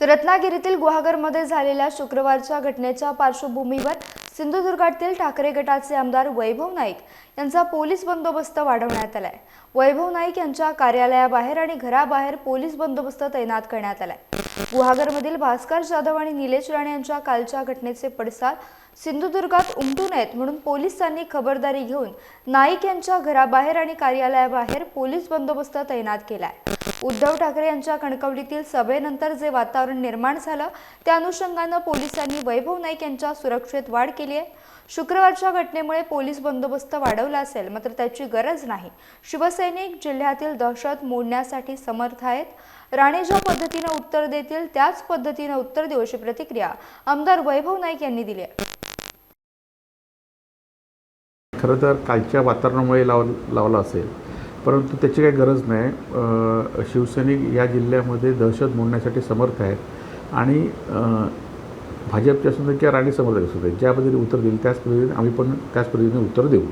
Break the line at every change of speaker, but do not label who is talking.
तर रत्नागिरीतील गुहागरमध्ये झालेल्या शुक्रवारच्या घटनेच्या पार्श्वभूमीवर सिंधुदुर्गातील ठाकरे गटाचे आमदार वैभव नाईक यांचा पोलीस बंदोबस्त वाढवण्यात आलाय. वैभव नाईक यांच्या कार्यालयाबाहेर आणि घराबाहेर पोलीस बंदोबस्त तैनात करण्यात आलाय. गुहागरमधील भास्कर जाधव आणि निलेश राणे यांच्या कालच्या घटनेचे पडसाद सिंधुदुर्गात उमटू नयेत म्हणून पोलिसांनी खबरदारी घेऊन नाईक यांच्या घराबाहेर आणि कार्यालयाबाहेर पोलीस बंदोबस्त तैनात केलाय. उद्धव ठाकरे यांच्या कणकवलीतील सभेनंतर जे वातावरण निर्माण झालं त्या अनुषंगानं पोलिसांनी वैभव नाईक यांच्या सुरक्षेत वाढ केली आहे. शुक्रवारच्या घटनेमुळे पोलीस बंदोबस्त वाढवला असेल मात्र त्याची गरज नाही. शिवसैनिक जिल्ह्यातील दहशत मोडण्यासाठी समर्थ आहेत. राणे ज्या पद्धतीनं उत्तर देतील त्याच पद्धतीनं उत्तर देऊ अशी प्रतिक्रिया आमदार वैभव नाईक यांनी दिली आहे.
खरं तर कालच्या वातावरणामुळे लाव लावला असेल परंतु त्याची काही गरज नाही. शिवसैनिक या जिल्ह्यामध्ये दहशत मोडण्यासाठी समर्थ आहेत. आणि भाजपचे असू दे किंवा राणी समर्थक असू दे ज्या पद्धतीने उत्तर देईल त्याच पद्धतीने आम्ही पण त्याच पद्धतीने उत्तर देऊ.